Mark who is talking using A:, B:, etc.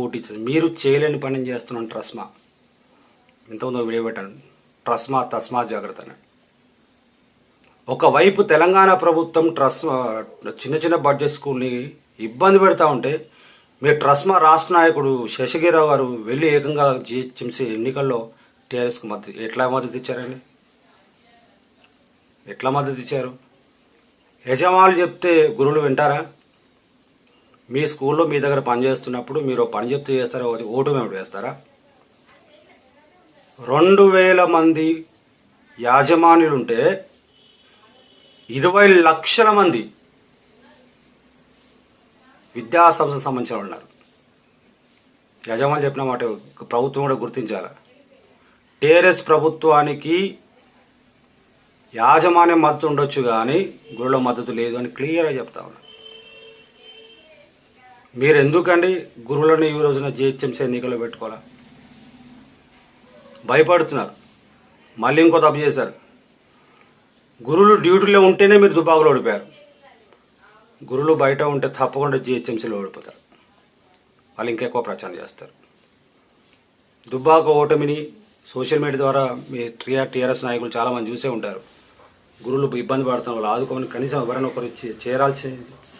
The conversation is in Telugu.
A: పోటీ ఇచ్చింది మీరు చేయలేని పని చేస్తున్నాను ట్రస్మా ఇంతకుముందు వీడియో పెట్టాను ట్రస్మా తస్మా జాగ్రత్త అని. ఒకవైపు తెలంగాణ ప్రభుత్వం ట్రస్ చిన్న చిన్న బడ్జెట్ స్కూల్ని ఇబ్బంది పెడతా ఉంటే మీ ట్రస్మా రాష్ట్ర నాయకుడు శశగిరావు గారు వెళ్ళి ఏకంగా జిహెచ్ఎంసీ ఎన్నికల్లో టీఆర్ఎస్కి మద్దతు ఎట్లా మద్దతు ఇచ్చారండి? ఎట్లా మద్దతు ఇచ్చారు? యజమానులు చెప్తే గురువులు వింటారా? మీ స్కూల్లో మీ దగ్గర పని చేస్తున్నప్పుడు మీరు పని చెప్తూ చేస్తారా? ఓటు మేము వేస్తారా? రెండు వేల మంది యాజమానులుంటే ఇరవై లక్షల మంది విద్యాసంస్థ సంబంధించిన వాళ్ళు ఉన్నారు. యజమాని చెప్పిన మాట ప్రభుత్వం కూడా గుర్తించాలి. టీఆర్ఎస్ ప్రభుత్వానికి యాజమాన్యం మద్దతు ఉండొచ్చు కానీ గురువుల మద్దతు లేదు అని క్లియర్గా చెప్తా ఉన్నా. మీరు ఎందుకండి గురువులను ఈ రోజున జిహెచ్ఎంసీ ఎన్నికల్లో పెట్టుకోవాలా? భయపడుతున్నారు. మళ్ళీ ఇంకో తప్పు చేశారు. గురువులు డ్యూటీలో ఉంటేనే మీరు దుబాకులు ఓడిపోయారు. గురువులు బయట ఉంటే తప్పకుండా జిహెచ్ఎంసీలో ఓడిపోతారు. వాళ్ళు ఇంకెక్కువ ప్రచారం చేస్తారు. దుబ్బాక ఓటమిని సోషల్ మీడియా ద్వారా మీ టీఆర్ టీఆర్ఎస్ నాయకులు చాలామంది చూసే ఉంటారు. గురువులు ఇబ్బంది పడుతున్న వాళ్ళు ఆదుకోమని కనీసం ఎవరైనా ఒకరు చేరాల్సి